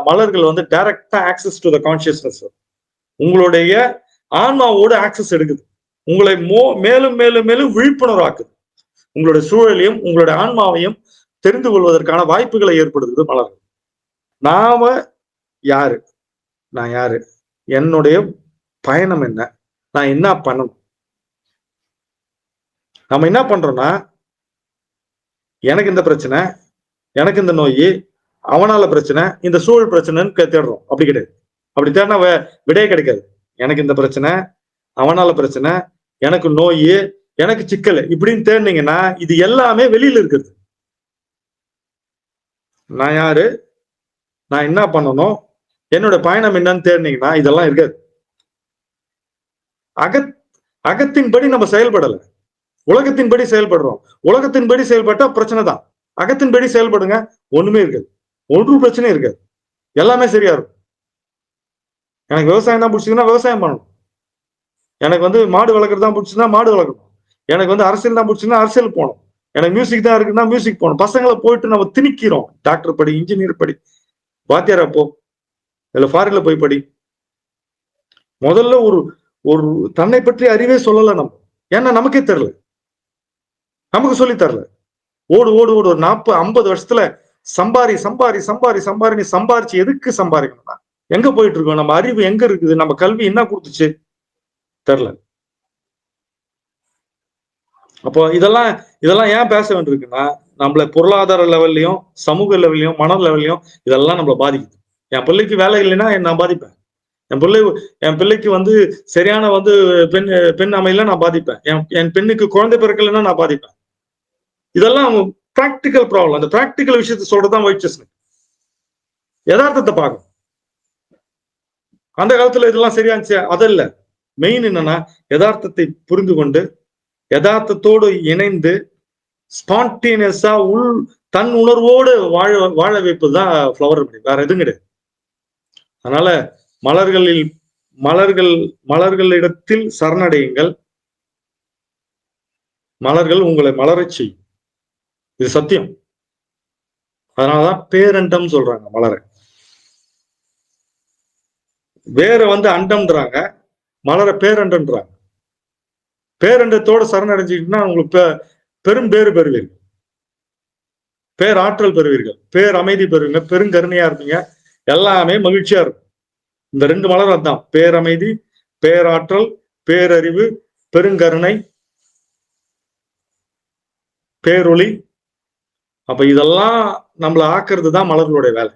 மலர்கள் வந்து டைரக்டா ஆக்சஸ் டு த கான்சியஸ்னஸ் உங்களுடைய ஆன்மாவோடு ஆக்சஸ் எடுக்குது. உங்களை மோ மேலும் மேலும் மேலும் விழிப்புணர்வாக்குது. உங்களுடைய சூழலையும் உங்களுடைய ஆன்மாவையும் தெரிந்து கொள்வதற்கான வாய்ப்புகளை ஏற்படுத்துது மலர்கள். நாம யாரு? நான் யாரு? என்னுடைய பயணம் என்ன? நான் என்ன பண்ணணும்? நம்ம என்ன பண்றோம்னா எனக்கு இந்த பிரச்சனை எனக்கு இந்த நோய் அவனால பிரச்சனை இந்த சூழல் பிரச்சனைன்னு தேடுறோம். அப்படி கிடையாது. அப்படி தேடினா விடையே கிடைக்காது. எனக்கு இந்த பிரச்சனை அவனால பிரச்சனை எனக்கு நோய் எனக்கு சிக்கல். இப்படின்னு தேடினீங்கன்னா இது எல்லாமே வெளியில இருக்குது நான் யாரு? நான் என்ன பண்ணணும்? என்னோட பயணம் என்னன்னு தேடினீங்கன்னா இதெல்லாம் இருக்காது. அகத் அகத்தின்படி நம்ம செயல்படல. உலகத்தின்படி செயல்படுறோம். உலகத்தின்படி செயல்பட்டா பிரச்சனை தான். அகத்தின்படி செயல்படுங்க ஒண்ணுமே இருக்காது. ஒன்றும் பிரச்சனை இருக்காது. எல்லாமே சரியா இருக்கும். எனக்கு விவசாயம் தான் பிடிச்சதுன்னா விவசாயம் பண்ணணும். எனக்கு வந்து மாடு வளர்க்குறது தான் பிடிச்சதுன்னா மாடு வளர்க்கணும். எனக்கு வந்து அரசியல் தான் பிடிச்சதுன்னா அரசியல் போகணும். எனக்கு மியூசிக் தான் இருக்குன்னா மியூசிக் போகணும். பசங்களை போயிட்டு நம்ம திணிக்கிறோம். டாக்டர் படி இன்ஜினியர் படி. வாத்தியாரா போ. இல்லை ஃபாரின்ல போய் படி. முதல்ல ஒரு ஒரு தன்னை பற்றி அறிவே சொல்லலை நம்ம. ஏன்னா நமக்கே தெரில நமக்கு சொல்லி தரல. ஓடு ஓடு ஓடு. ஒரு நாற்பது ஐம்பது வருஷத்துல சம்பாரி சம்பாரி சம்பாரி சம்பாரி நீ சம்பாரிச்சு எதுக்கு சம்பாதிக்கணும்னா எங்க போயிட்டு இருக்கோம் நம்ம அறிவு எங்க இருக்குது? நம்ம கல்வி என்ன கொடுத்துச்சு? தெரில அப்போ இதெல்லாம் இதெல்லாம் ஏன் பேச வேண்டியிருக்குன்னா நம்மள பொருளாதார லெவல்லையும் சமூக லெவல்லையும் மன லெவல்லையும் இதெல்லாம் நம்மள பாதிக்குது. என் பிள்ளைக்கு வேலை இல்லைன்னா நான் பாதிப்பேன். என் பிள்ளை என் பிள்ளைக்கு வந்து சரியான வந்து பெண் பெண் அமையல நான் பாதிப்பேன். என் என் பெண்ணுக்கு குழந்தை பிறக்கலைன்னா நான் பாதிப்பேன். இதெல்லாம் ப்ராக்டிக்கல் ப்ராப்ளம் அந்த ப்ராக்டிக்கல் விஷயத்தை சொல்றதுதான் வைச்சஸ்னு யதார்த்தத்தை பார்க்கும் அந்த காலத்துல இதெல்லாம் சரியா இருந்துச்சு? அதல்ல மெயின் என்னன்னா யதார்த்தத்தை புரிந்து கொண்டு யதார்த்தத்தோடு இணைந்து ஸ்பான்டேனியஸா உள் தன் உணர்வோடு வாழ வாழ வைப்பதுதான் ஃப்ளவர் வேற எதுவும் கிடையாது. அதனால மலர்களில் மலர்கள் மலர்களிடத்தில் சரணடையுங்கள். மலர்கள் உங்களை மலரச் செய்யும். இது சத்தியம். அதனாலதான் பேரண்டம் சொல்றாங்க மலரை. வேற வந்து அண்டம்ன்றாங்க மலரை பேரண்டன்றாங்க. பேரண்டத்தோட சரணடைஞ்சிக்கிட்டுனா உங்களுக்கு பெ- பெரும் பேறு பெறுவீர்கள். பேராற்றல் பெறுவீர்கள். பேர் அமைதி பெறுவீங்க பெருங்கருணையா இருப்பீங்க. எல்லாமே மகிழ்ச்சியா இருக்கும். இந்த ரெண்டு மலர் அதுதான். பேரமைதி பேராற்றல் பேரறிவு பெருங்கருணை பேரொளி அப்ப இதெல்லாம் நம்மள ஆக்குறது தான் மலர்களுடைய வேலை.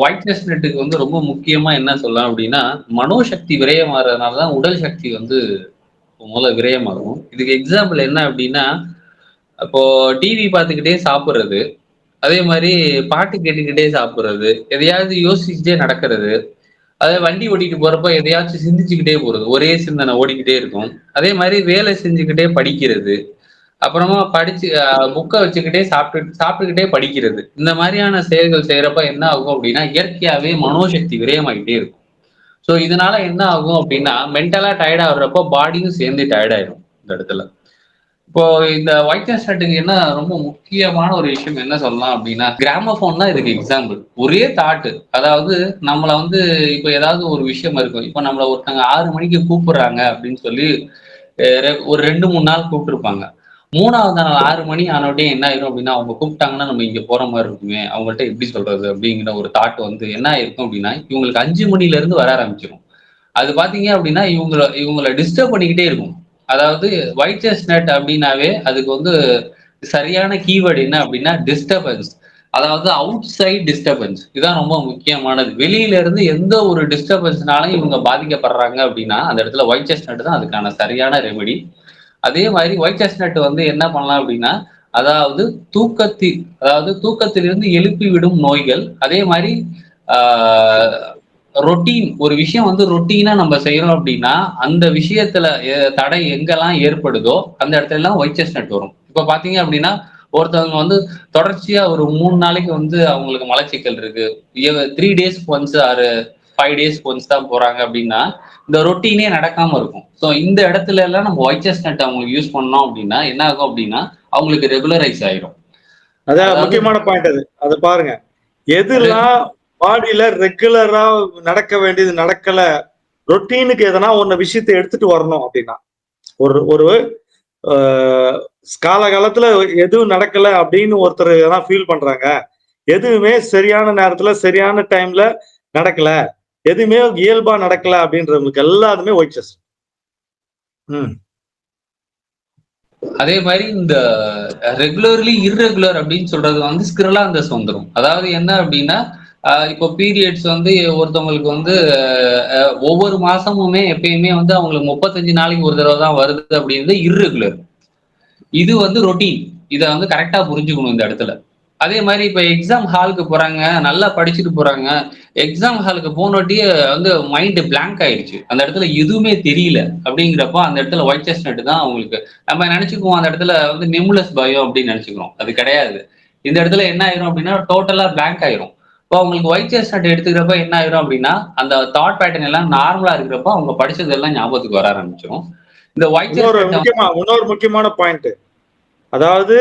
ஒயிட் செஸ்னட்டுக்கு வந்து ரொம்ப முக்கியமா என்ன சொல்லலாம் அப்படின்னா மனோசக்தி விரயமாறதுனால தான் உடல் சக்தி வந்து முதல்ல விரயமாகும். இதுக்கு எக்ஸாம்பிள் என்ன அப்படின்னா இப்போ டிவி பார்த்துக்கிட்டே சாப்பிட்றது அதே மாதிரி பாட்டு கேட்டுக்கிட்டே சாப்பிட்றது எதையாவது யோசிச்சுட்டே நடக்கிறது அதே வண்டி ஓட்டிட்டு போறப்ப எதையாச்சும் சிந்திச்சுக்கிட்டே போறது ஒரே சிந்தனை ஓடிக்கிட்டே இருக்கும். அதே மாதிரி வேலை செஞ்சுக்கிட்டே படிக்கிறது அப்புறமா படிச்சு புக்கை வச்சுக்கிட்டே சாப்பிட்டு சாப்பிட்டுக்கிட்டே படிக்கிறது. இந்த மாதிரியான செயல்கள் செய்யறப்ப என்ன ஆகும் அப்படின்னா இயற்கையாவே மனோசக்தி விரயமாகிட்டே இருக்கும். ஸோ இதனால என்ன ஆகும் அப்படின்னா மென்டலா டயர்ட் ஆகுறப்போ பாடியும் சேர்ந்து டயர்ட் ஆயிடும் இந்த இடத்துல. இப்போ இந்த ஒயிட்னஸ் ஸ்டார்ட்டுக்கு என்ன ரொம்ப முக்கியமான ஒரு விஷயம் என்ன சொல்லலாம் அப்படின்னா கிராமபோன் தான் இதுக்கு எக்ஸாம்பிள் ஒரே தாட்டு அதாவது நம்மளை வந்து இப்போ ஏதாவது ஒரு விஷயம் இருக்கும். இப்போ நம்மளை ஒருத்தங்க ஆறு மணிக்கு கூப்பிடுறாங்க அப்படின்னு சொல்லி ரெ- ஒரு ரெண்டு மூணு நாள் கூப்பிட்டுருப்பாங்க. மூணாவது நாள் ஆறு மணி ஆனோடனே என்ன ஆயிரும் அப்படின்னா அவங்க கூப்பிட்டாங்கன்னா நம்ம இங்க போற மாதிரி இருக்குமே. அவங்கள்ட்ட எப்படி சொல்றது அப்படிங்கிற ஒரு தாட் வந்து என்ன ஆயிருக்கும் அப்படின்னா இவங்களுக்கு அஞ்சு மணில இருந்து வர ஆரம்பிச்சிடும் அது பாத்தீங்க அப்படின்னா இவங்கள இவங்கள டிஸ்டர்ப் பண்ணிக்கிட்டே இருக்கும். அதாவது ஒயிட் செஸ்னட் அப்படின்னாவே அதுக்கு வந்து சரியான கீவேர்டு என்ன அப்படின்னா டிஸ்டர்பன்ஸ் அதாவது அவுட் சைட் டிஸ்டர்பன்ஸ் இதுதான் ரொம்ப முக்கியமானது. வெளியில இருந்து எந்த ஒரு டிஸ்டர்பன்ஸ்னாலும் இவங்க பாதிக்கப்படுறாங்க அப்படின்னா அந்த இடத்துல ஒயிட் செஸ்னட் தான் அதுக்கான சரியான ரெமெடி அதே மாதிரி ஒயிட் செஸ்னட் வந்து என்ன பண்ணலாம் அப்படின்னா அதாவது தூக்கத்தில் அதாவது தூக்கத்திலிருந்து எழுப்பி விடும் நோய்கள். அதே மாதிரி ரொட்டீன் ஒரு விஷயம் வந்து ரொட்டீனா நம்ம செய்யறோம் அப்படின்னா அந்த விஷயத்துல தடை எங்கெல்லாம் ஏற்படுதோ அந்த இடத்துல எல்லாம் ஒயிட் செஸ்ட்நட் வரும். இப்ப பாத்தீங்க அப்படின்னா ஒருத்தவங்க வந்து தொடர்ச்சியா ஒரு மூணு நாளைக்கு வந்து அவங்களுக்கு மலச்சிக்கல் இருக்கு. த்ரீ டேஸ் ஒன்ஸ் ஆறு ஃபைவ் டேஸ் ஒன்ஸ் தான் போறாங்க அப்படின்னா இந்த ரொட்டீனே நடக்காம இருக்கும். ஸோ இந்த இடத்துல எல்லாம் நம்ம ஒயிட் செஸ்னட் அவங்களுக்கு யூஸ் பண்ணோம் அப்படின்னா என்ன ஆகும் அப்படின்னா அவங்களுக்கு ரெகுலரைஸ் ஆயிரும். அதான் முக்கியமான பாயிண்ட் அது. அது பாருங்க. எதெல்லாம் பாடியில ரெகுலரா நடக்க வேண்டியது நடக்கல ரொட்டீனுக்கு எதனா ஒன்னு விஷயத்தை எடுத்துட்டு வரணும் அப்படின்னா ஒரு ஒரு காலகாலத்துல எதுவும் நடக்கல அப்படின்னு ஒருத்தர் எதனா ஃபீல் பண்றாங்க எதுவுமே சரியான நேரத்துல சரியான டைம்ல நடக்கல எதுவுமே இயல்பா நடக்கல அப்படின்றவங்களுக்கு எல்லாத்துமே ஒயிட் செஸ் ம். அதே மாதிரி இந்த ரெகுலர்லி இர்ரெகுலர் அப்படின்னு சொல்றது வந்து ஸ்கிரலாந்தஸ் வந்துடும் அதாவது என்ன அப்படின்னா இப்போ பீரியட்ஸ் வந்து ஒருத்தவங்களுக்கு வந்து ஒவ்வொரு மாசமுமே எப்பயுமே வந்து அவங்களுக்கு முப்பத்தஞ்சு நாளைக்கு ஒரு தடவை தான் வருது அப்படின்றது இர்ரெகுலர் இது வந்து ரொட்டீன் இதை வந்து கரெக்டா புரிஞ்சுக்கணும் இந்த இடத்துல. அதே மாதிரி இப்ப எக்ஸாம் ஹாலுக்கு போறாங்க நல்லா படிச்சுட்டு போறாங்க. எக்ஸாம் ஹாலுக்கு போனோட்டியே வந்து மைண்ட் பிளாங்க் ஆயிடுச்சு. அந்த இடத்துல எதுவுமே தெரியல. அப்படிங்கிறப்போ அந்த இடத்துல ஒயிட் செஸ்னட் தான் அவங்களுக்கு. நம்ம நினைச்சுக்குவோம் அந்த இடத்துல வந்து நிமுலஸ் பயம் அப்படின்னு நினைச்சுக்கிறோம். அது கிடையாது. இந்த இடத்துல என்ன ஆயிரும் அப்படின்னா டோட்டலா பிளாங்க் ஆயிரும். இப்போ அவங்களுக்கு ஒயிட் செஸ்னட் எடுத்துக்கிறப்ப என்ன ஆயிரும் அப்படின்னா அந்த தாட் பேட்டர்ன் எல்லாம் நார்மலா இருக்கிறப்ப அவங்க படிச்சதெல்லாம் ஞாபகத்துக்கு வர ஆரம்பிச்சிடும் இந்த ஒயிட் இன்னொரு முக்கியமான பாயிண்ட் அதாவது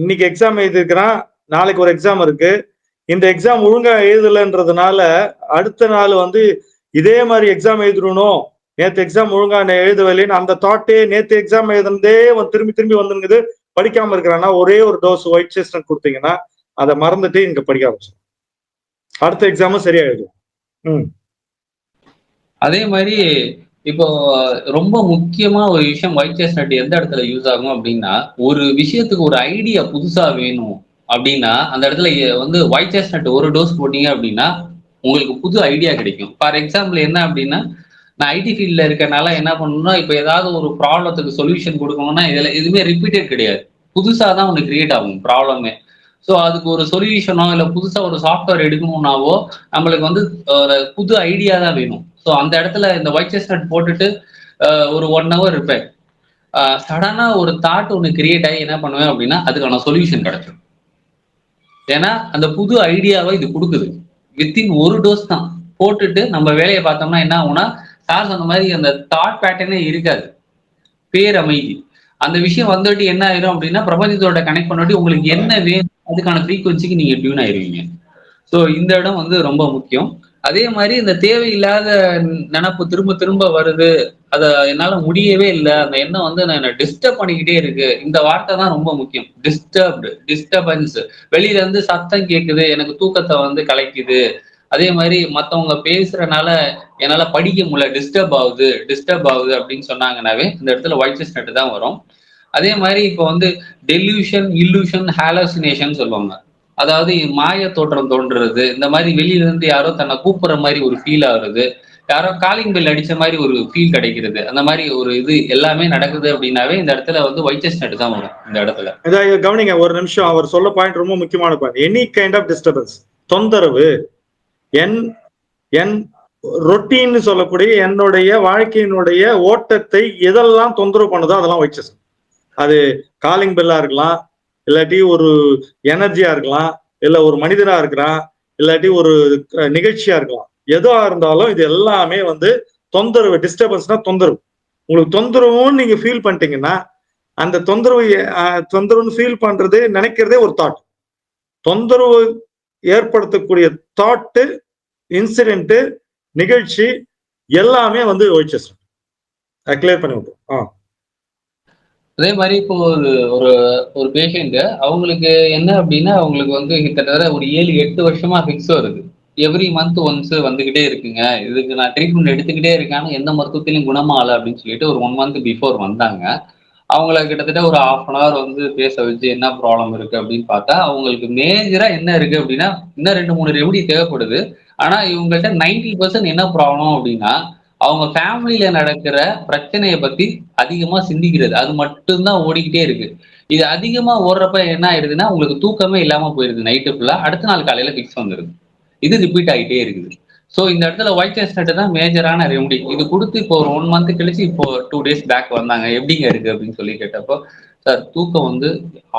இன்னைக்கு எக்ஸாம் எழுதிருக்கிறான் நாளைக்கு ஒரு எக்ஸாம் இருக்கு. இந்த எக்ஸாம் ஒழுங்கா எழுதலைன்றதுனால அடுத்த நாள் வந்து இதே மாதிரி எக்ஸாம் எழுதணும் நேற்று எக்ஸாம் ஒழுங்கா நான் எழுதவில்லைன்னு அந்த தாட்டே நேற்று எக்ஸாம் எழுதுனதே திரும்பி திரும்பி வந்துருங்குது படிக்காம இருக்கிறான்னா ஒரே ஒரு டோஸ் ஒயிட் செஸ்டன் கொடுத்தீங்கன்னா அதை மறந்துட்டு இங்க படிக்க ஆரம்பிச்சிடும். அடுத்த எக்ஸாமும் சரியா எழுதும். ம். அதே மாதிரி இப்போ ரொம்ப முக்கியமா ஒரு விஷயம் ஒயிட் செஸ்னட் எந்த இடத்துல யூஸ் ஆகும் அப்படின்னா ஒரு விஷயத்துக்கு ஒரு ஐடியா புதுசா வேணும். அப்படின்னா அந்த இடத்துல வந்து ஒயிட் செஸ்னட் ஒரு டோஸ் போட்டீங்க அப்படின்னா உங்களுக்கு புது ஐடியா கிடைக்கும். ஃபார் எக்ஸாம்பிள் என்ன அப்படின்னா நான் ஐடி ஃபீல்ட்ல இருக்கனால என்ன பண்ணணும்னா இப்போ ஏதாவது ஒரு ப்ராப்ளத்துக்கு சொல்யூஷன் கொடுக்கணும்னா இதுல எதுவுமே ரிப்பீட்டட் கிடையாது. புதுசா தான் ஒன்று கிரியேட் ஆகும் ப்ராப்ளமே ஸோ அதுக்கு ஒரு சொல்யூஷனோ இல்லை புதுசாக ஒரு சாஃப்ட்வேர் எடுக்கணும்னாவோ நம்மளுக்கு வந்து ஒரு புது ஐடியா தான் வேணும். ஸோ அந்த இடத்துல இந்த ஒயிட் செஸ்ட் போட்டுட்டு ஒரு ஒன் ஹவர் இருப்பேன். சடனாக ஒரு தாட் ஒன்று கிரியேட் ஆகி என்ன பண்ணுவேன் அப்படின்னா அதுக்கான சொல்யூஷன் கிடைச்சிடும் ஏன்னா அந்த புது ஐடியாவை இது கொடுக்குது. வித்தின் ஒரு டோஸ் தான். போட்டுட்டு நம்ம வேலையை பார்த்தோம்னா என்ன ஆகும்னா சார் சொன்ன மாதிரி அந்த தாட் பேட்டர்னே இருக்காது. பேரமைதி அந்த விஷயம் வந்துட்டு என்ன ஆயிரும் அப்படின்னா பிரபஞ்சத்தோட கனெக்ட் பண்ணிட்டு உங்களுக்கு என்ன வேணும் அதுக்கான ஃப்ரீக்குவன்சிக்கு நீங்க டியூன் ஆயிருவீங்க. ஸோ இந்த இடம் வந்து ரொம்ப முக்கியம். அதே மாதிரி இந்த தேவையில்லாத நினப்பு திரும்ப திரும்ப வருது அதை என்னால முடியவே இல்லை அந்த எண்ணம் வந்து நான் டிஸ்டர்ப் பண்ணிக்கிட்டே இருக்கு. இந்த வார்த்தை தான் ரொம்ப முக்கியம். டிஸ்டர்ப்டு டிஸ்டர்பன்ஸ் வெளியில இருந்து சத்தம் கேட்குது எனக்கு தூக்கத்தை வந்து கலைக்குது. அதே மாதிரி மத்தவங்க பேசுறனால என்னால படிக்க முடியல டிஸ்டர்ப் ஆகுது டிஸ்டர்ப் ஆகுது அப்படின்னு சொன்னாங்கன்னாவே இந்த இடத்துல ஒயிட் நட்டு தான் வரும். அதே மாதிரி இப்போ வந்து டெல்யூஷன் இல்லூஷன் ஹாலோசினேஷன் சொல்லுவாங்க. அதாவது மாய தோற்றம் தோன்றுறது. இந்த மாதிரி வெளியில இருந்து யாரோ தன்னை கூப்பிடுற மாதிரி ஒரு ஃபீல் ஆகுறது யாரோ காலிங் பெல் அடிச்ச மாதிரி ஒரு ஃபீல் கிடைக்கிறது. அந்த மாதிரி ஒரு இது எல்லாமே நடக்குது அப்படின்னாவே இந்த இடத்துல வந்து ஒயிட் நட்டு தான் வரும் இந்த இடத்துல. இதை கவனிங்க ஒரு நிமிஷம். அவர் சொல்ல பாயிண்ட் ரொம்ப முக்கியமான point any kind of disturbance தொந்தரவு என் என் ரொட்டீன்னு சொல்லக்கூடிய என்னுடைய வாழ்க்கையினுடைய ஓட்டத்தை எதெல்லாம் தொந்தரவு பண்ணுதோ அதெல்லாம் வைச்சஸ் அது காலிங் பெல்லா இருக்கலாம் இல்லாட்டி ஒரு எனர்ஜியா இருக்கலாம் இல்ல ஒரு மனிதனா இருக்கலாம் இல்லாட்டி ஒரு நிகழ்ச்சியா இருக்கலாம். எதுவா இருந்தாலும் இது எல்லாமே வந்து தொந்தரவு டிஸ்டர்பன்ஸ்னா தொந்தரவு. உங்களுக்கு தொந்தரவுன்னு நீங்க ஃபீல் பண்ணிட்டீங்கன்னா அந்த தொந்தரவு தொந்தரவுன்னு ஃபீல் பண்றது நினைக்கிறதே ஒரு தாட் தொந்தரவு ஏற்படுத்தக்கூடிய தாட்டு இன்சிடென்ட்டு நிகழ்ச்சி எல்லாமே வந்து ஒயிச்சஸ் கிளியர் பண்ணி விட்டோம் ஆ. அதே மாதிரி இப்போ ஒரு ஒரு ஒரு பேஷண்ட் அவங்களுக்கு என்ன அப்படின்னா அவங்களுக்கு வந்து கிட்டத்தட்ட ஒரு ஏழு எட்டு வருஷமா ஃபிக்ஸ் வருது. எவ்ரி மந்த் ஒன்ஸ் வந்துகிட்டே இருக்குங்க. இதுக்கு நான் ட்ரீட்மெண்ட் எடுத்துக்கிட்டே இருக்கேன் எந்த மருத்துவத்திலையும் குணமாகல அப்படின்னு சொல்லிட்டு ஒரு ஒன் மந்த் பிஃபோர் வந்தாங்க. அவங்கள கிட்டத்தட்ட ஒரு ஆஃப் அன் ஹவர் வந்து பேச வச்சு என்ன ப்ராப்ளம் இருக்கு அப்படின்னு பார்த்தா அவங்களுக்கு மேஜரா என்ன இருக்கு அப்படின்னா இன்னும் ரெண்டு மூணு ரெமடி தேவைப்படுது. ஆனா இவங்கள்ட்ட நைன்டி பர்சன்ட் என்ன ப்ராப்ளம் அப்படின்னா அவங்க ஃபேமிலியில நடக்கிற பிரச்சனையை பத்தி அதிகமா சிந்திக்கிறது. அது மட்டும்தான் ஓடிக்கிட்டே இருக்கு. இது அதிகமா ஓடுறப்ப என்ன ஆயிடுதுன்னா உங்களுக்கு தூக்கமே இல்லாம போயிருது நைட்டு ஃபுல்லா அடுத்த நாள் காலையில ஃபிக்ஸ் வந்துருது. இது ரிப்பீட் ஆகிட்டே இருக்குது. ஸோ இந்த இடத்துல ஒயிட் செஸ்னட் தான் மேஜரான ரெமடி இது கொடுத்து இப்போ ஒரு ஒன் மந்த் கழிச்சு இப்போ டூ டேஸ் பேக் வந்தாங்க. எப்படிங்க இருக்கு அப்படின்னு சொல்லி கேட்டப்போ சார் தூக்கம் வந்து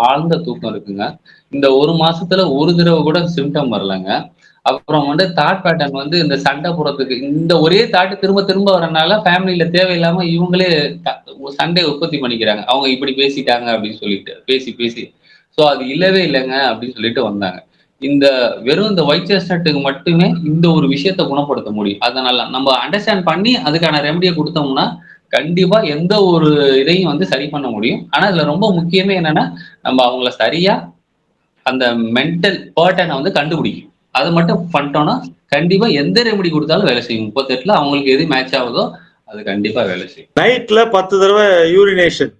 ஆழ்ந்த தூக்கம் இருக்குங்க. இந்த ஒரு மாசத்துல ஒரு தடவை கூட சிம்டம் வரலங்க. அப்புறம் வந்து தாட் பேட்டர்ன் வந்து இந்த சண்டை போடுறதுக்கு. இந்த ஒரே தாட்டு திரும்ப திரும்ப வரனால ஃபேமிலியில தேவையில்லாம இவங்களே சண்டை உற்பத்தி பண்ணிக்கிறாங்க. அவங்க இப்படி பேசிட்டாங்க அப்படின்னு சொல்லிட்டு பேசி பேசி. ஸோ அது இல்லவே இல்லைங்க அப்படின்னு சொல்லிட்டு வந்தாங்க. இந்த வெறும் இந்த ஒயிட் செஸ்னட்டுக்கு மட்டுமே இந்த ஒரு விஷயத்த குணப்படுத்த முடியும். அதனால நம்ம அண்டர்ஸ்டாண்ட் பண்ணி அதுக்கான ரெமடியை கொடுத்தோம்னா கண்டிப்பா எந்த ஒரு இதையும் வந்து சரி பண்ண முடியும். ஆனா இதுல ரொம்ப முக்கியமே என்னன்னா நம்ம அவங்கள சரியா அந்த மென்டல் பேர்டனை வந்து கண்டுபிடிக்கும் அது மட்டும் பண்ணிட்டோம்னா கண்டிப்பா எந்த ரெமெடி கொடுத்தாலும் வேலை செய்யும். முப்பத்தெட்டுல அவங்களுக்கு எது மேட்ச் ஆகுதோ அது கண்டிப்பா வேலை செய்யும். நைட்ல பத்து தடவை யூரினேஷன்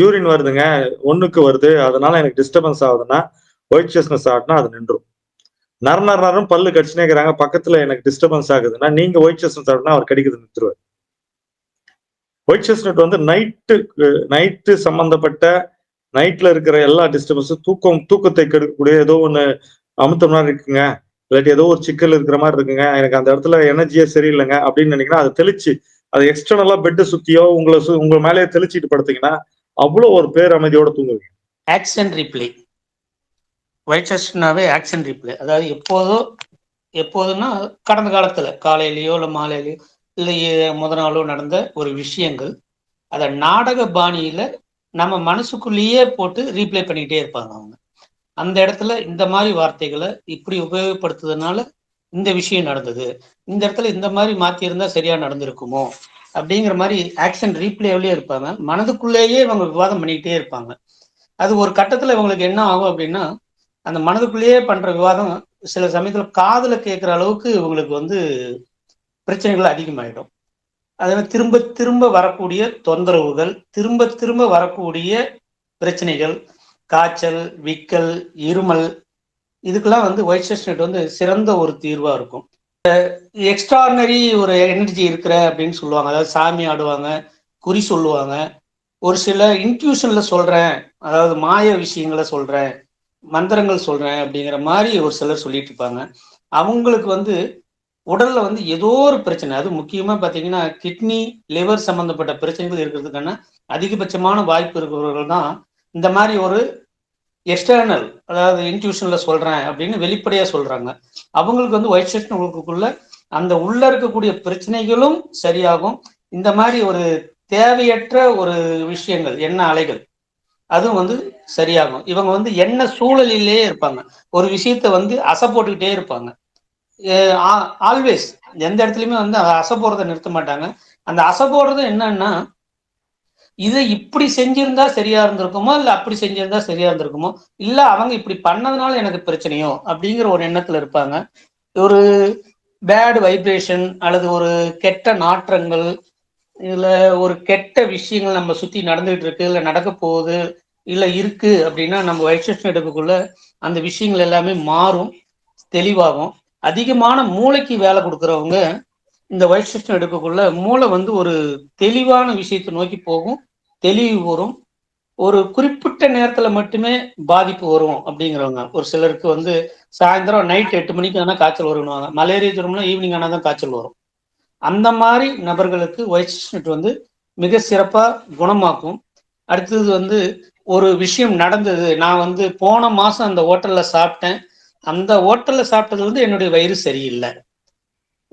யூரின் வருதுங்க. ஒண்ணுக்கு வருது. அதனால எனக்கு டிஸ்டர்பன்ஸ் ஆகுதுன்னா ஒயிட் செஸ்னஸ் ஆகுதுன்னா அது நின்றும். நர நர நரம் பல்லு கடிச்சுனேங்கிறாங்க பக்கத்துல எனக்கு டிஸ்டர்பன்ஸ் ஆகுதுன்னா நீங்க ஒயிட் செஸ்னஸ் ஆகுதுன்னா அவர் கிடைக்குது நிறுத்துருவார். ஒயிட் செஸ்னட் வந்து நைட்டு நைட்டு சம்பந்தப்பட்ட நைட்ல இருக்கிற எல்லா டிஸ்டர்பன்ஸும் தூக்கம் தூக்கத்தை கெடுக்கக்கூடிய ஏதோ ஒன்று அமுத்தம்னா மாதிரி இருக்குங்க. இல்லாட்டி ஏதோ ஒரு சிக்கல் இருக்கிற மாதிரி இருக்குங்க. எனக்கு அந்த இடத்துல எனர்ஜியே சரியில்லைங்க. அப்படின்னு நினைக்கிறேன் அதை தெளிச்சு அது எக்ஸ்டர்னலா பெட்டு சுத்தியோ உங்களை சு- உங்க மேலேயே தெளிச்சிட்டு படுத்தீங்கன்னா அவ்வளோ ஒரு பேர் அமைதியோட தூங்குவீங்க. ஆக்ஷன் ரிப்ளை வைச்சஸ்ட்னாவே செஸ்ட்னாவே ஆக்ஷன் ரிப்ளை அதாவது எப்போதோ எப்போதுன்னா கடந்த காலத்துல காலையிலயோ இல்லை மாலையிலயோ இல்லை முத நாளோ நடந்த ஒரு விஷயங்கள் அதை நாடக பாணியில நம்ம மனசுக்குள்ளேயே போட்டு ரீப்ளே பண்ணிக்கிட்டே இருப்பாங்க அவங்க. அந்த இடத்துல இந்த மாதிரி வார்த்தைகளை இப்படி உபயோகப்படுத்துறதுனால இந்த விஷயம் நடந்தது. இந்த இடத்துல இந்த மாதிரி மாத்தியிருந்தா சரியா நடந்திருக்குமோ? அப்படிங்கிற மாதிரி ஆக்ஷன் ரீப்ளேவ்லயே இருப்பாங்க. மனதுக்குள்ளேயே இவங்க விவாதம் பண்ணிக்கிட்டே இருப்பாங்க. அது ஒரு கட்டத்துல இவங்களுக்கு என்ன ஆகும் அப்படின்னா அந்த மனதுக்குள்ளேயே பண்ற விவாதம் சில சமயத்துல காதுல கேட்குற அளவுக்கு இவங்களுக்கு வந்து பிரச்சனைகள் அதிகமாயிடும். அதனால திரும்ப திரும்ப வரக்கூடிய தொந்தரவுகள் திரும்ப திரும்ப வரக்கூடிய பிரச்சனைகள் காய்ச்சல் விக்கல் இருமல் இதுக்கெல்லாம் வந்து ஒயிட் செஸ்னட் வந்து சிறந்த ஒரு தீர்வாக இருக்கும். எக்ஸ்ட்ரானரி ஒரு எனர்ஜி இருக்கிற அப்படின்னு சொல்லுவாங்க. அதாவது சாமி ஆடுவாங்க குறி சொல்லுவாங்க. ஒரு சில இன்ட்யூஷன்ல சொல்றேன். அதாவது மாய விஷயங்களை சொல்றேன் மந்திரங்கள் சொல்றேன் அப்படிங்கிற மாதிரி ஒரு சிலர் சொல்லிட்டு இருப்பாங்க. அவங்களுக்கு வந்து உடல்ல வந்து ஏதோ ஒரு பிரச்சனை. அது முக்கியமா பாத்தீங்கன்னா கிட்னி லிவர் சம்பந்தப்பட்ட பிரச்சனைகள் இருக்கிறதுக்கான அதிகபட்சமான வாய்ப்பு இருக்கிறவர்கள் தான் இந்த மாதிரி ஒரு எக்ஸ்டர்னல் அதாவது இன்ட்யூஷன்ல சொல்றேன் அப்படின்னு வெளிப்படையா சொல்றாங்க. அவங்களுக்கு வந்து ஒயிட் ஷர்ட் உங்களுக்குள்ள அந்த உள்ள இருக்கக்கூடிய பிரச்சனைகளும் சரியாகும். இந்த மாதிரி ஒரு தேவையற்ற ஒரு விஷயங்கள் என்ன அலைகள் அதுவும் வந்து சரியாகும். இவங்க வந்து என்ன சூழலிலேயே இருப்பாங்க. ஒரு விஷயத்த வந்து அசை போட்டுக்கிட்டே இருப்பாங்க. ஆல்வேஸ் எந்த இடத்துலையுமே வந்து அசை போடுறதை நிறுத்த மாட்டாங்க. அந்த அசை போடுறது என்னன்னா இதை இப்படி செஞ்சிருந்தா சரியா இருந்திருக்குமோ இல்ல அப்படி செஞ்சிருந்தா சரியா இருந்திருக்குமோ? இல்ல அவங்க இப்படி பண்ணதுனால எனக்கு பிரச்சனையோ? அப்படிங்கிற ஒரு எண்ணத்துல இருப்பாங்க. ஒரு பேட் வைப்ரேஷன் அல்லது ஒரு கெட்ட நாற்றங்கள் இதுல ஒரு கெட்ட விஷயங்கள் நம்ம சுத்தி நடந்துகிட்டு இருக்கு இல்ல நடக்க போகுது இல்ல இருக்கு அப்படின்னா நம்ம வைட்சேஷன் எடுப்புக்குள்ள அந்த விஷயங்கள் எல்லாமே மாறும் தெளிவாகும். அதிகமான மூளைக்கு வேலை கொடுக்குறவங்க இந்த ஒயிட் சிஸ்டம் எடுக்கக்குள்ள மூளை வந்து ஒரு தெளிவான விஷயத்தை நோக்கி போகும் தெளிவு வரும். ஒரு குறிப்பிட்ட நேரத்துல மட்டுமே பாதிப்பு வரும் அப்படிங்கிறவங்க. ஒரு சிலருக்கு வந்து சாயந்தரம் நைட் எட்டு மணிக்கு ஆனால் காய்ச்சல் வருவாங்க மலேரியா ஜுரம்னா ஈவினிங் ஆனால் தான் காய்ச்சல் வரும். அந்த மாதிரி நபர்களுக்கு ஒயிட் சிஸ்டம் வந்து மிக சிறப்பாக குணமாக்கும். அடுத்தது வந்து ஒரு விஷயம் நடந்தது. நான் வந்து போன மாதம் அந்த ஹோட்டலில் சாப்பிட்டேன். அந்த ஹோட்டலில் சாப்பிட்டது வந்து என்னுடைய வயிறு சரியில்லை.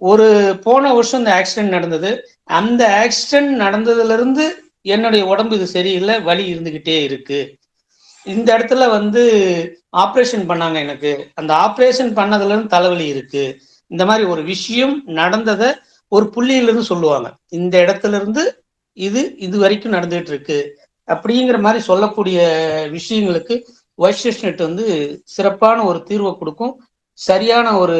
ஒரு போன வருஷம் இந்த ஆக்சிடென்ட் நடந்தது. அந்த ஆக்சிடென்ட் நடந்ததுல இருந்து என்னுடைய உடம்பு இது சரியில்லை வலி இருந்துகிட்டே இருக்கு. இந்த இடத்துல வந்து ஆப்ரேஷன் பண்ணாங்க எனக்கு. அந்த ஆப்ரேஷன் பண்ணதுல இருந்து தலைவலி இருக்கு. இந்த மாதிரி ஒரு விஷயம் நடந்ததை ஒரு புள்ளியிலிருந்து சொல்லுவாங்க. இந்த இடத்துல இருந்து இது இது வரைக்கும் நடந்துகிட்டு இருக்கு. அப்படிங்கிற மாதிரி சொல்லக்கூடிய விஷயங்களுக்கு வைஸ்டேஷனட் வந்து சிறப்பான ஒரு தீர்வை கொடுக்கும். சரியான ஒரு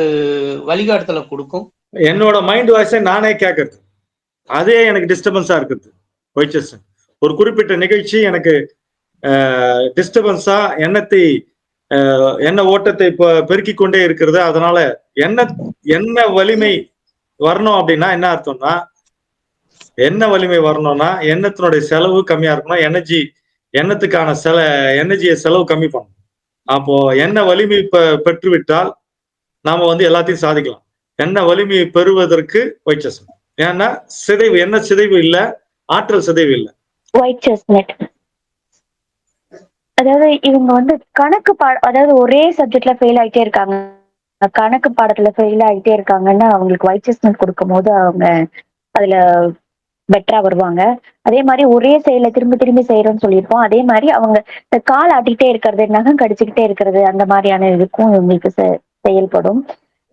வழிகாட்டுதலை கொடுக்கும். என்னோட மைண்ட் வாய்ஸை நானே கேட்கறது அதே எனக்கு டிஸ்டர்பன்ஸா இருக்குது. ஒயிட் ஒரு குறிப்பிட்ட நிகழ்ச்சி எனக்கு டிஸ்டர்பன்ஸா எண்ணத்தை என்ன ஓட்டத்தை இப்போ பெருக்கிக் கொண்டே இருக்கிறது. அதனால என்ன என்ன வலிமை வரணும் அப்படின்னா என்ன அர்த்தம்னா என்ன வலிமை வரணும்னா எண்ணத்தினுடைய செலவு கம்மியா இருக்கணும். எனர்ஜி எண்ணத்துக்கான செல எனர்ஜியை செலவு கம்மி பண்ணணும். அப்போ என்ன வலிமை பெ- பெற்றுவிட்டால் நாம வந்து எல்லாத்தையும் சாதிக்கலாம். என்ன வலிமையை பெறுவதற்கு வைச்சசம் ஏன்னா சிதைவு என்ன சிதைவு இல்ல? ஆற்றல் சிதைவு இல்ல. ஒயிட் அதாவது இவங்க வந்து கணக்கு பாட அதாவது ஒரே சப்ஜெக்ட்ல ஃபெயில் ஆயிட்டே இருக்காங்க. கணக்கு பாடத்துல ஃபெயில் ஆயிட்டே இருக்காங்கன்னா அவங்களுக்கு ஒயிட் கொடுக்கும் போது அவங்க அதுல பெட்டரா வருவாங்க. அதே மாதிரி ஒரே செயல திரும்ப திரும்பி செய்யறோம்னு சொல்லியிருப்போம். அதே மாதிரி அவங்க இந்த கால் ஆட்டிக்கிட்டே இருக்கிறது நகம் கடிச்சுக்கிட்டே இருக்கிறது அந்த மாதிரியான இதுக்கும் இவங்களுக்கு செ- செயல்படும்.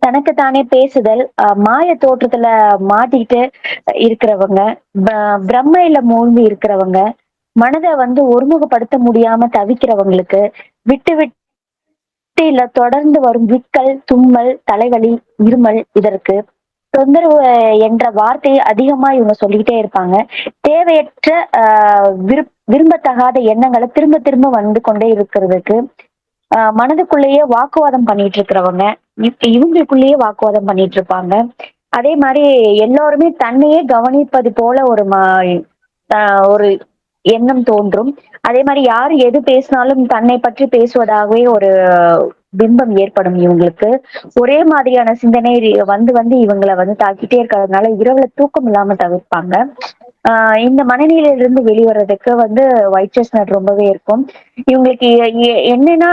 தனக்கு தானே பேசுதல் ஆஹ் மாய தோற்றத்துல மாட்டிக்கிட்டு இருக்கிறவங்க ப- பிரம்மையில மூழ்கி இருக்கிறவங்க மனதை வந்து ஒருமுகப்படுத்த முடியாம தவிக்கிறவங்களுக்கு விட்டு விட்டு இல்ல தொடர்ந்து வரும் விக்கல் தும்மல் தலைவலி இருமல் இதற்கு தொந்தரவு என்ற வார்த்தையை அதிகமா இவங்க சொல்லிக்கிட்டே இருப்பாங்க. தேவையற்ற ஆஹ் விரும்பத்தகாத எண்ணங்களை திரும்ப திரும்ப வந்து கொண்டே இருக்கிறதுக்கு மனதுக்குள்ளேயே வாக்குவாதம் பண்ணிட்டு இருக்கிறவங்க இவங்களுக்குள்ளேயே வாக்குவாதம் பண்ணிட்டு இருப்பாங்க அதே மாதிரி எல்லாருமே தன்னையே கவனிப்பது போல ஒரு ஆஹ் ஒரு எண்ணம் தோன்றும். அதே மாதிரி யார் எது பேசினாலும் தன்னை பற்றி பேசுவதாகவே ஒரு பிம்பம் ஏற்படும் இவங்களுக்கு. ஒரே மாதிரியான சிந்தனை வந்து வந்து இவங்களை வந்து தாக்கிட்டே இருக்கிறதுனால இரவுல தூக்கம் இல்லாம தவிர்ப்பாங்க. இந்த மனநிலையிலிருந்து வெளிவரதுக்கு வந்து ஒயிட் செஸ்னட் ரொம்பவே இருக்கும். இவங்களுக்கு என்னன்னா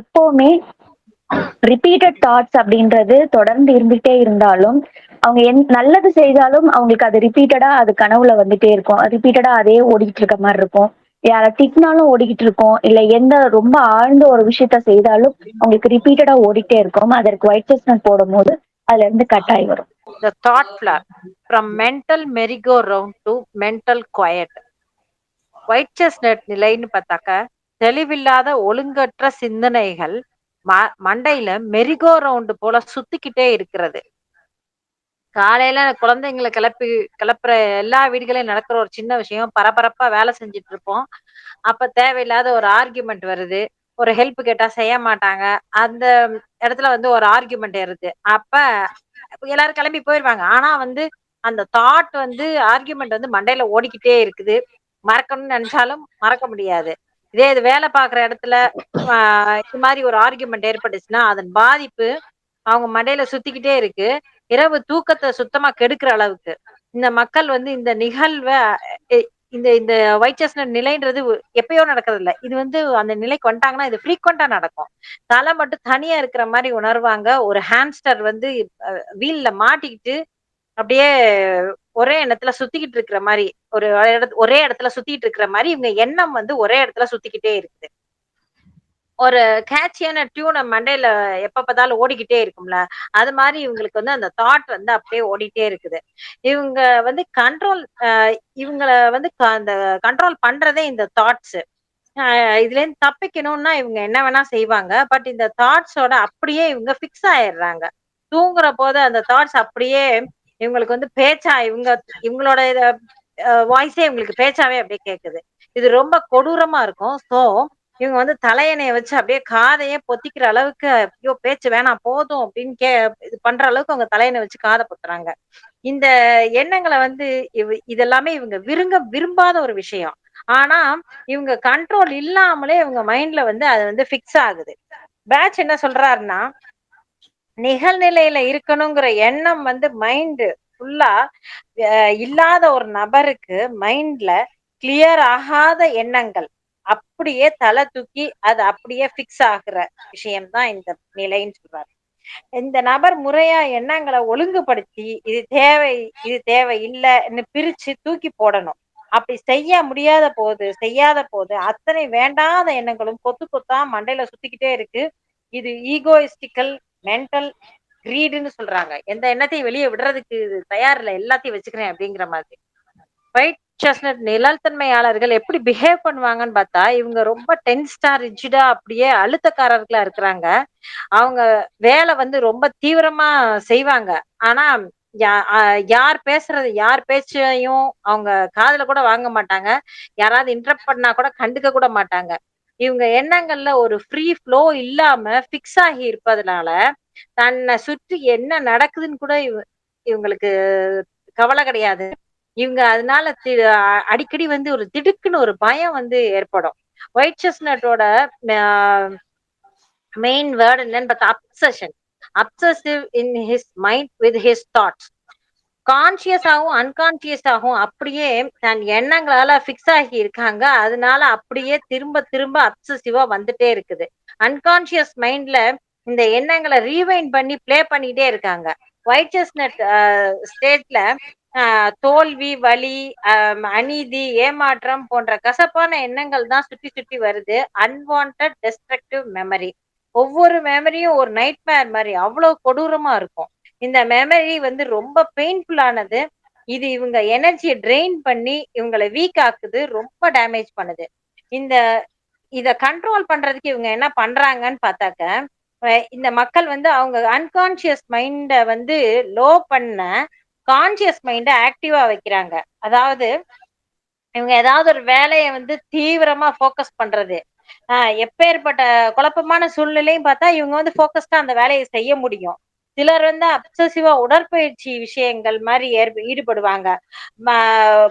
எப்பவுமே ரிப்பீட்டட் தாட்ஸ் அப்படின்றது தொடர்ந்து இருந்துகிட்டே இருந்தாலும் அவங்க என் நல்லது செய்தாலும் அவங்களுக்கு அது ரிப்பீட்டடா அது கனவுல வந்துட்டே இருக்கும். ரிப்பீட்டடா அதே ஓடிக்கிட்டு இருக்க மாதிரி இருக்கும். யாரை திட்டினாலும் ஓடிக்கிட்டு இருக்கும். இல்ல எந்த ரொம்ப ஆழ்ந்த ஒரு விஷயத்த செய்தாலும் அவங்களுக்கு ரிப்பீட்டடா ஓடிட்டே இருக்கும். அதற்கு ஒயிட் செஸ்னட் போடும்போது அதுல இருந்து கட்டாய் வரும். The thought flower from mental merry-go-round to mental quiet. White chestnut நிலைன்னு பார்த்தாக்க தெளிவில்லாத ஒழுங்கற்ற சிந்தனைகள் ம- மண்டையில மெரிகோ ரவுண்டு போல சுத்திக்கிட்டே இருக்கிறது. காலையில குழந்தைங்களை கிளப்பி கிளப்புற எல்லா வீடுகளையும் நடக்கிற ஒரு சின்ன விஷயம் பரபரப்பா வேலை செஞ்சுட்டு இருப்போம். அப்ப தேவையில்லாத ஒரு ஆர்கியூமெண்ட் வருது. ஒரு ஹெல்ப் கேட்டா செய்ய மாட்டாங்க. அந்த இடத்துல வந்து ஒரு ஆர்கியூமெண்ட் வருது அப்ப எல்லாரும் கிளம்பி போயிருவாங்க. ஆனா வந்து அந்த தாட் வந்து ஆர்கியூமெண்ட் வந்து மண்டையில ஓடிக்கிட்டே இருக்குது. மறக்கணும்னு நினைச்சாலும் மறக்க முடியாது. இதே இது வேலை பார்க்குற இடத்துல ஆஹ் இது மாதிரி ஒரு ஆர்கியூமெண்ட் ஏற்பட்டுச்சுன்னா அதன் பாதிப்பு அவங்க மண்டையில சுத்திக்கிட்டே இருக்கு. இரவு தூக்கத்தை சுத்தமா கெடுக்கிற அளவுக்கு. இந்த மக்கள் வந்து இந்த நிகழ்வை இந்த இந்த வைச்சஸ்னர் நிலைன்றது எப்பயோ நடக்கிறது இல்ல இது வந்து அந்த நிலைக்கு வந்துட்டாங்கன்னா இது ஃப்ரீக்வெண்டா நடக்கும். தலை மட்டும் தனியா இருக்கிற மாதிரி உணர்வாங்க. ஒரு ஹாம்ஸ்டர் வந்து வீல்ல மாட்டிக்கிட்டு அப்படியே ஒரே இடத்துல சுத்திக்கிட்டு இருக்கிற மாதிரி ஒரு இடத்து- ஒரே இடத்துல சுத்திட்டு இருக்கிற மாதிரி இவங்க எண்ணம் வந்து ஒரே இடத்துல சுத்திக்கிட்டே இருக்குது. ஒரு கேட்சியான டியூனை மண்டையில எப்ப பார்த்தாலும் ஓடிக்கிட்டே இருக்கும்ல? அது மாதிரி இவங்களுக்கு வந்து அந்த தாட் வந்து அப்படியே ஓடிட்டே இருக்குது. இவங்க வந்து கண்ட்ரோல் இவங்கள வந்து க- அந்த கண்ட்ரோல் பண்றதே இந்த தாட்ஸ் இதுல இருந்து தப்பிக்கணும்னா இவங்க என்ன வேணா செய்வாங்க. பட் இந்த தாட்ஸோட அப்படியே இவங்க ஃபிக்ஸ் ஆயிடுறாங்க. தூங்குற போது அந்த தாட்ஸ் அப்படியே இவங்களுக்கு வந்து பேச்சா இவங்க இவங்களோட வாய்ஸே இவங்களுக்கு பேச்சாவே அப்படியே கேக்குது. இது ரொம்ப கொடூரமா இருக்கும். சோ இவங்க வந்து தலையணையை வச்சு அப்படியே காதையே பொத்திக்கிற அளவுக்கு ஐயோ பேச்சு வேணாம் போதும் அப்படின்னு கே இது பண்ற அளவுக்கு அவங்க தலையணை வச்சு காதை பொத்துறாங்க. இந்த எண்ணங்களை வந்து இவ- இதெல்லாமே இவங்க விரும்ப விரும்பாத ஒரு விஷயம். ஆனா இவங்க கண்ட்ரோல் இல்லாமலே இவங்க மைண்ட்ல வந்து அது வந்து ஃபிக்ஸ் ஆகுது. பேட்ச் என்ன சொல்றாருன்னா நிகழ்நிலையில இருக்கணுங்கிற எண்ணம் வந்து மைண்டு ஃபுல்லா இல்லாத ஒரு நபருக்கு மைண்ட்ல கிளியர் ஆகாத எண்ணங்கள். அப்படியே தலை தூக்கி அது அப்படியே பிக்ஸ் ஆகுற விஷயம்தான் இந்த நிலைன்னு சொல்றாரு. இந்த நபர் முறையா எண்ணங்களை ஒழுங்குபடுத்தி இது தேவை இது தேவை இல்லைன்னு பிரிச்சு தூக்கி போடணும். அப்படி செய்ய முடியாத போது செய்யாத போது அத்தனை வேண்டாத எண்ணங்களும் கொத்து கொத்தா மண்டையில சுத்திக்கிட்டே இருக்கு. இது ஈகோயிஸ்டிக்கல் மென்டல் கிரீடுன்னு சொல்றாங்க. எந்த எண்ணத்தையும் வெளியே விடுறதுக்கு இது தயார் இல்லை எல்லாத்தையும் வச்சுக்கிறேன் அப்படிங்கிற மாதிரி. ஒயிட் செஸ்னட் நிழல்தன்மையாளர்கள் எப்படி பிஹேவ் பண்ணுவாங்கன்னு பார்த்தா இவங்க ரொம்ப டென்ஸ்டா ரிஜிடா அப்படியே அழுத்தக்காரர்களா இருக்கிறாங்க. அவங்க வேலை வந்து ரொம்ப தீவிரமா செய்வாங்க. ஆனா யா- ஆஹ் யார் பேசுறது யார் பேச்சையும் அவங்க காதல கூட வாங்க மாட்டாங்க. யாராவது இன்டரப்ட் பண்ணா கூட கண்டுக்க கூட மாட்டாங்க. இவங்க எண்ணங்கள்ல ஒரு ஃப்ரீ ஃப்ளோ இல்லாம ஃபிக்ஸ் ஆகி இருப்பதனால தன்னை சுற்றி என்ன நடக்குதுன்னு கூட இவங்களுக்கு கவலை கிடையாது. இவங்க அதனால தி- அடிக்கடி வந்து ஒரு திடுக்குன்னு ஒரு பயம் வந்து ஏற்படும். ஒயிட் செஸ்னட்டோட மெயின் வேர்டு என்னன்னு பார்த்தா obsession obsessive in his mind with his thoughts கான்சியஸாகவும் அன்கான்சியஸாகவும் அப்படியே தன் எண்ணங்களால ஃபிக்ஸ் ஆகி இருக்காங்க. அதனால அப்படியே திரும்ப திரும்ப அப்சசிவா வந்துட்டே இருக்குது. அன்கான்சியஸ் மைண்ட்ல இந்த எண்ணங்களை ரீவைண்ட் பண்ணி பிளே பண்ணிட்டே இருக்காங்க. ஒயிட் செஸ்னட் ஸ்டேட்ல ஆஹ் தோல்வி வலி அநீதி ஏமாற்றம் போன்ற கசப்பான எண்ணங்கள் தான் சுற்றி சுற்றி வருது. அன்வான்ட் டெஸ்ட்ரக்டிவ் மெமரி ஒவ்வொரு மெமரியும் ஒரு நைட்மேர் மாதிரி அவ்வளவு கொடூரமா இருக்கும். இந்த மெமரி வந்து ரொம்ப பெயின்ஃபுல்லானது இது இவங்க எனர்ஜியை ட்ரெயின் பண்ணி இவங்களை வீக் ஆக்குது ரொம்ப டேமேஜ் பண்ணுது. இந்த இத கண்ட்ரோல் பண்றதுக்கு இவங்க என்ன பண்றாங்கன்னு பார்த்தாக்க இந்த மக்கள் வந்து அவங்க அன்கான்சியஸ் மைண்ட வந்து லோ பண்ண கான்சியஸ் மைண்டை ஆக்டிவா வைக்கிறாங்க. அதாவது இவங்க ஏதாவது ஒரு வேலையை வந்து தீவிரமா ஃபோக்கஸ் பண்றது. ஆஹ் எப்பேற்பட்ட குழப்பமான சூழ்நிலையும் பார்த்தா இவங்க வந்து ஃபோக்கஸ்டா அந்த வேலையை செய்ய முடியும். சிலர் வந்து அப்சசிவா உடற்பயிற்சி விஷயங்கள் மாதிரி ஏற்ப ஈடுபடுவாங்க.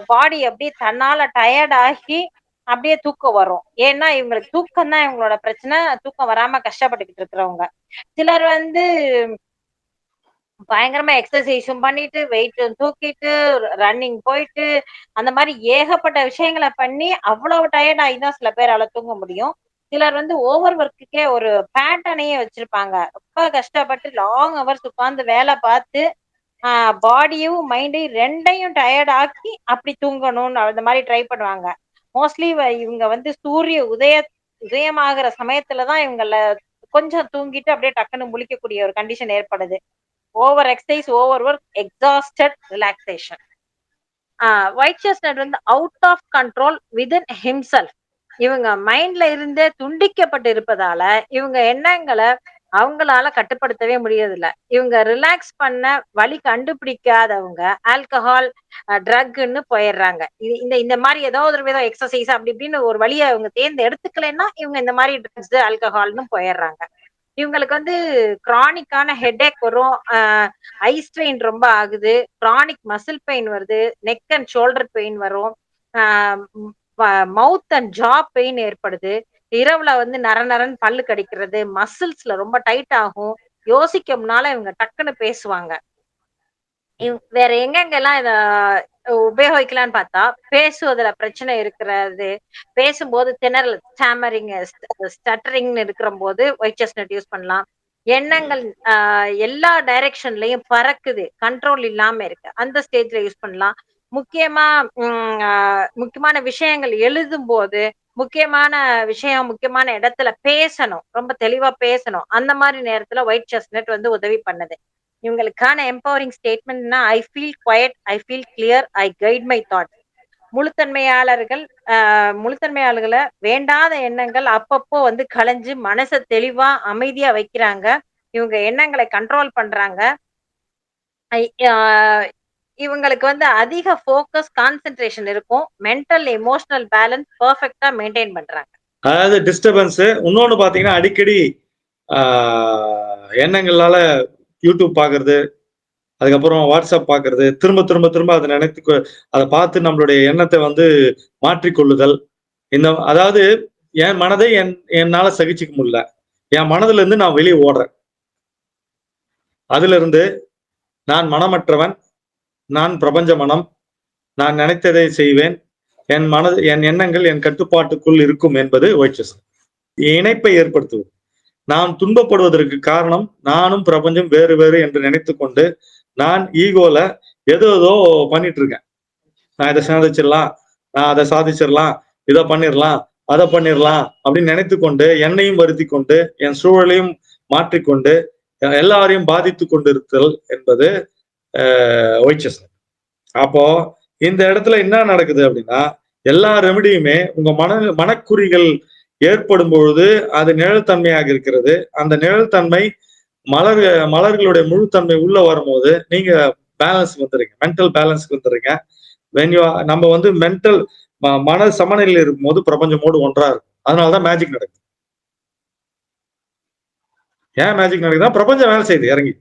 பாடி அப்படியே தன்னால டயர்ட் ஆகி அப்படியே தூக்கம் வரும். ஏன்னா இவங்களுக்கு தூக்கம் தான் இவங்களோட பிரச்சனை. தூக்கம் வராம கஷ்டப்பட்டுக்கிட்டு இருக்கிறவங்க. சிலர் வந்து பயங்கரமா எக்ஸசைஸும் பண்ணிட்டு வெயிட்டும் தூக்கிட்டு ரன்னிங் போயிட்டு அந்த மாதிரி ஏகப்பட்ட விஷயங்களை பண்ணி அவ்வளவு டயர்ட் ஆகி தான் சில பேரால தூங்க முடியும். சிலர் வந்து ஓவர் ஒர்க்குக்கே ஒரு பேட்டனையே வச்சிருப்பாங்க. ரொம்ப கஷ்டப்பட்டு லாங் ஹவர்ஸ் உட்கார்ந்து வேலை பார்த்து பாடியும் மைண்டையும் ரெண்டையும் டயர்ட் ஆக்கி அப்படி தூங்கணும்னு அந்த மாதிரி ட்ரை பண்ணுவாங்க. மோஸ்ட்லி இவங்க வந்து சூரிய உதய உதயமாகிற சமயத்துலதான் இவங்கள கொஞ்சம் தூங்கிட்டு அப்படியே டக்குன்னு முழிக்கக்கூடிய ஒரு கண்டிஷன் ஏற்படுது. Over exercise over work exhausted relaxation white chest வந்து out of control within himself இவங்க மைண்ட்ல இருந்தே துண்டிக்கப்பட்டு இருப்பதால இவங்க எண்ணங்களை அவங்களால கட்டுப்படுத்தவே முடியறதில்ல. இவங்க ரிலாக்ஸ் பண்ண வழி கண்டுபிடிக்காதவங்க ஆல்கஹால் ட்ரக்னு uh, போயிடுறாங்க. இது இந்த இந்த மாதிரி ஏதோ ஒரு விதம் எக்ஸசைஸ் அப்படி இப்படின்னு ஒரு வழியை அவங்க தேர்ந்து எடுத்துக்கலைன்னா இவங்க இந்த மாதிரி ட்ரக்ஸ் ஆல்கஹால்னு போயிடுறாங்க. இவங்களுக்கு வந்து கிரானிக்கான ஹெட்ஏக் வரும். ஐ ஸ்ட்ரெயின் ரொம்ப ஆகுது. கிரானிக் மசில் பெயின் வருது. நெக் அண்ட் ஷோல்டர் பெயின் வரும். மவுத் அண்ட் ஜா பெயின் ஏற்படுது. இரவுல வந்து நர நரன் பல்லு கடிக்கிறது. மசில்ஸ்ல ரொம்ப டைட் ஆகும். யோசிக்கும்னால இவங்க டக்குன்னு பேசுவாங்க. வேற எங்கெங்கெல்லாம் இத உபயோகிக்கலாம்னு பார்த்தா பேசுவதுல பிரச்சனை இருக்கிறது. பேசும்போது திணறல் ஸ்டாமரிங் ஸ்டட்டரிங்னு இருக்கிற போது ஒயிட் செஸ்னட் யூஸ் பண்ணலாம். எண்ணங்கள் ஆஹ் எல்லா டைரக்ஷன்லயும் பறக்குது. கண்ட்ரோல் இல்லாம இருக்கு. அந்த ஸ்டேஜ்ல யூஸ் பண்ணலாம். முக்கியமா முக்கியமான விஷயங்கள் எழுதும் போது முக்கியமான விஷயம் முக்கியமான இடத்துல பேசணும். ரொம்ப தெளிவா பேசணும். அந்த மாதிரி நேரத்துல ஒயிட் செஸ்னட் வந்து உதவி பண்ணுது. இவங்களுக்கான empowering ஸ்டேட்மெண்ட்னா I feel quiet I feel clear I guide my thought முழுத்தன்மையாளர்கள் முழுத்தன்மையாளர்களை வேண்டாத எண்ணங்கள் அப்பப்போ வந்து களைஞ்சு மனசை தெளிவா அமைதியா வைக்கிறாங்க. இவங்க எண்ணங்களை கண்ட்ரோல் பண்றாங்க. இவங்களுக்கு வந்து அதிக ஃபோக்கஸ் கான்சென்ட்ரேஷன் இருக்கும். மென்டல் எமோஷனல் பேலன்ஸ் பர்ஃபெக்டா மெயின்டைன் பண்றாங்க. அதாவது டிஸ்டர்பன்ஸ் இன்னொன்னு பாத்தீங்கன்னா அடிக்கடி எண்ணங்களால யூடியூப் பார்க்கறது அதுக்கப்புறம் வாட்ஸ்அப் பார்க்கறது திரும்ப திரும்ப திரும்ப அதை நினைத்து அதை பார்த்து நம்மளுடைய எண்ணத்தை வந்து மாற்றிக்கொள்ளுதல். இந்த அதாவது என் மனதை என் என்னால சகிச்சுக்க முடியல. என் மனதுல இருந்து நான் வெளியே ஓடுறேன். அதுல இருந்து நான் மனமற்றவன் நான் பிரபஞ்ச மனம் நான் நினைத்ததை செய்வேன். என் மனது என் எண்ணங்கள் என் கட்டுப்பாட்டுக்குள் இருக்கும் என்பது ஒயிட்சஸ் இணைப்பை ஏற்படுத்துவது. நான் துன்பப்படுவதற்கு காரணம் நானும் பிரபஞ்சம் வேறு வேறு என்று நினைத்து கொண்டு நான் ஈகோல ஏதோ ஏதோ பண்ணிட்டு இருக்கேன் நான் இதை சாதிச்சிடலாம் நான் அதை சாதிச்சிடலாம் இதை பண்ணிடலாம் அதை பண்ணிடலாம் அப்படின்னு நினைத்து கொண்டு என்னையும் வருத்தி கொண்டு என் சூழலையும் மாற்றிக்கொண்டு எல்லாரையும் பாதித்து கொண்டிருத்தல் என்பது ஒய்ச்சஸ் அப்போ இந்த இடத்துல என்ன நடக்குது அப்படின்னா எல்லா ரெமடியுமே உங்க மன மனக்குறிகள் ஏற்படும் பொழுது அது நிழல்தன்மையாக இருக்கிறது. அந்த நிழல்தன்மை மலர் மலர்களுடைய முழுத்தன்மை உள்ள வரும்போது நீங்க பேலன்ஸ் வந்துடுங்க மென்டல் பேலன்ஸ்க்கு வந்துடுங்க வென்யூ நம்ம வந்து மென்டல் மன சமநிலையில் இருக்கும்போது பிரபஞ்சமோடு ஒன்றா இருக்கும். அதனாலதான் மேஜிக் நடக்குது. ஏன் மேஜிக் நடக்குதுன்னா பிரபஞ்சம் வேலை செய்யுது. இறங்கி.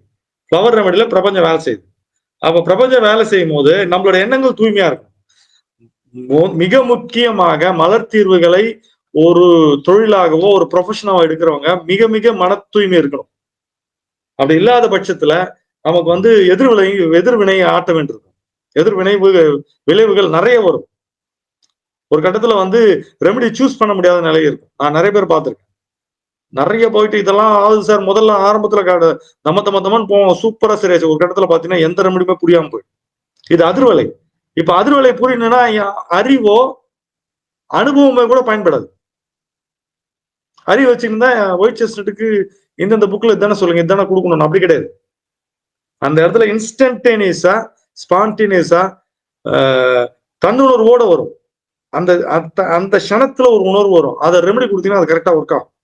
ஃப்ளவர் ரெமடியில பிரபஞ்சம் வேலை செய்யுது. அப்ப பிரபஞ்சம் வேலை செய்யும் போது நம்மளோட எண்ணங்கள் தூய்மையா இருக்கும். மிக முக்கியமாக மலர் தீர்வுகளை ஒரு தொழிலாகவோ ஒரு ப்ரொஃபஷனாவோ எடுக்கிறவங்க மிக மிக மன தூய்மை இருக்கணும். அப்படி இல்லாத பட்சத்துல நமக்கு வந்து எதிர்வினை எதிர்வினையை ஆட்ட வேண்டியிருக்கும். எதிர்வினை விளைவுகள் நிறைய வரும். ஒரு கட்டத்துல வந்து ரெமெடி சூஸ் பண்ண முடியாத நிலை இருக்கும். நான் நிறைய பேர் பார்த்துருக்கேன். நிறைய போயிட்டு இதெல்லாம் ஆகுது சார். முதல்ல ஆரம்பத்துல காடு நம்ம தம்ம தம்மன் போவோம். சூப்பரா சரியாச்சு. ஒரு கட்டத்துல பாத்தீங்கன்னா எந்த ரெமடியுமே புரியாம போயிடும். இது அதிர்வலை. இப்ப அதிர்வலை புரியணும்னா அறிவோ அனுபவமே கூட பயன்படாது. அறிவு வச்சுருந்தா ஒயிட் செஸ்டட்டுக்கு இந்தந்த புக்கில் இதானே சொல்லுங்க இதானே கொடுக்கணும் அப்படி கிடையாது. அந்த இடத்துல இன்ஸ்டன்டேனியஸா ஸ்பான்டேனியஸா தன்னுணர்வோட வரும். அந்த அந்த- அந்த க்ஷணத்துல ஒரு உணர்வு வரும். அதை ரெமெடி கொடுத்தீங்கன்னா அது கரெக்டா ஒர்க் ஆகும்.